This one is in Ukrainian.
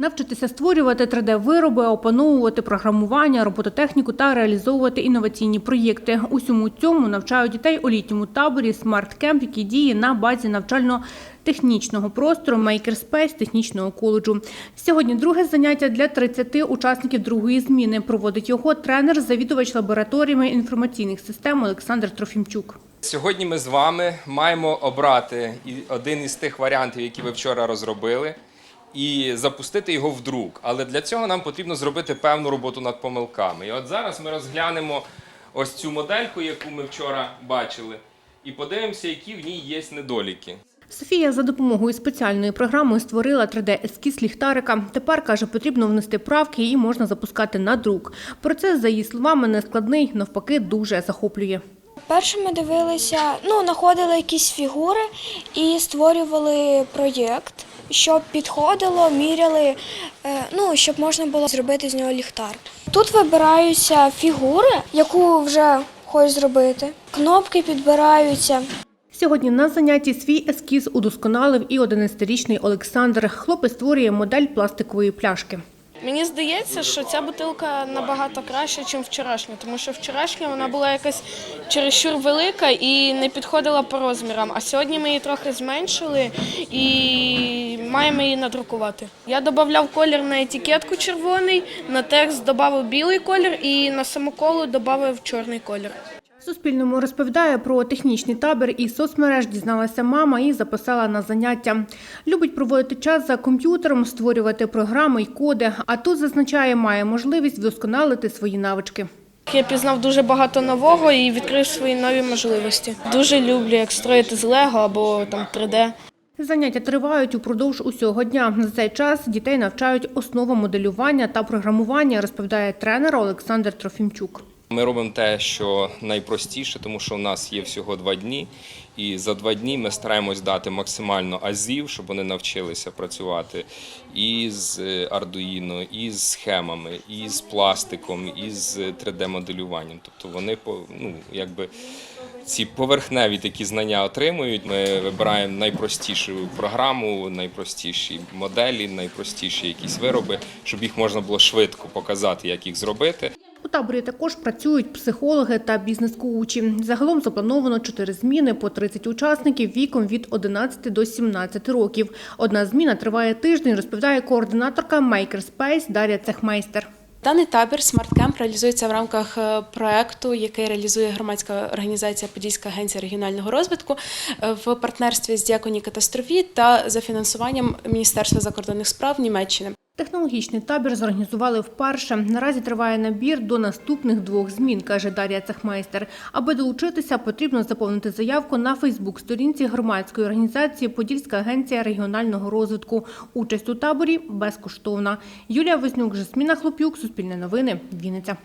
Навчитися створювати 3D-вироби, опановувати програмування, робототехніку та реалізовувати інноваційні проєкти. Усьому цьому навчають дітей у літньому таборі «Смарт Кемп», який діє на базі навчально-технічного простору «Мейкерспейс» технічного коледжу. Сьогодні друге заняття для 30 учасників другої зміни. Проводить його тренер, завідувач лабораторіями інформаційних систем Олександр Трофімчук. Сьогодні ми з вами маємо обрати один із тих варіантів, які ви вчора розробили, і запустити його в друк. Але для цього нам потрібно зробити певну роботу над помилками. І от зараз ми розглянемо ось цю модельку, яку ми вчора бачили, і подивимося, які в ній є недоліки. Софія за допомогою спеціальної програми створила 3D-ескіз ліхтарика. Тепер, каже, потрібно внести правки і можна запускати на друк. Процес, за її словами, не складний, навпаки, дуже захоплює. Перше ми дивилися, ну, знаходили якісь фігури і створювали проєкт, щоб підходило, міряли, е, ну, щоб можна було зробити з нього ліхтар. Тут вибираються фігури, яку вже хочеш зробити. Кнопки підбираються. Сьогодні на занятті свій ескіз удосконалив і 11-річний Олександр. Хлопець створює модель пластикової пляшки. Мені здається, що ця бутилка набагато краща, ніж вчорашня, тому що вчорашня вона була якась чересчур велика і не підходила по розмірам. А сьогодні ми її трохи зменшили і маємо її надрукувати. Я додавав колір на етикетку червоний, на текст додав білий колір і на самоколу додав чорний колір. Суспільному розповідає про технічний табір і соцмереж дізналася мама і записала на заняття. Любить проводити час за комп'ютером, створювати програми й коди. А тут зазначає, має можливість вдосконалити свої навички. Я пізнав дуже багато нового і відкрив свої нові можливості. Дуже люблю, як строїти з Лего або там 3D. Заняття тривають упродовж усього дня. За цей час дітей навчають основам моделювання та програмування, розповідає тренер Олександр Трофімчук. Ми робимо те, що найпростіше, тому що у нас є всього два дні, і за два дні ми стараємось дати максимально азів, щоб вони навчилися працювати і з е, Arduino, і з схемами, і з пластиком, і з 3D-моделюванням. Тобто вони ну, якби ці поверхневі такі знання отримують. Ми вибираємо найпростішу програму, найпростіші моделі, найпростіші якісь вироби, щоб їх можна було швидко показати, як їх зробити. У таборі також працюють психологи та бізнес-коучі. Загалом заплановано чотири зміни по 30 учасників віком від 11 до 17 років. Одна зміна триває тиждень, розповідає координаторка Makerspace Дар'я Цехмейстер. Даний табір «Смарт-Кемп» реалізується в рамках е, проекту, який реалізує громадська організація Подільська агенція регіонального розвитку е, в партнерстві з Діаконі Катастрофі та за фінансуванням Міністерства закордонних справ Німеччини. Технологічний табір зорганізували вперше. Наразі триває набір до наступних двох змін, каже Дар'я Цехмайстер. Аби долучитися, потрібно заповнити заявку на Фейсбук-сторінці громадської організації Подільська агенція регіонального розвитку. Участь у таборі безкоштовна. Юлія Вознюк, Жасміна Хлоп'юк, Суспільне новини, Вінниця.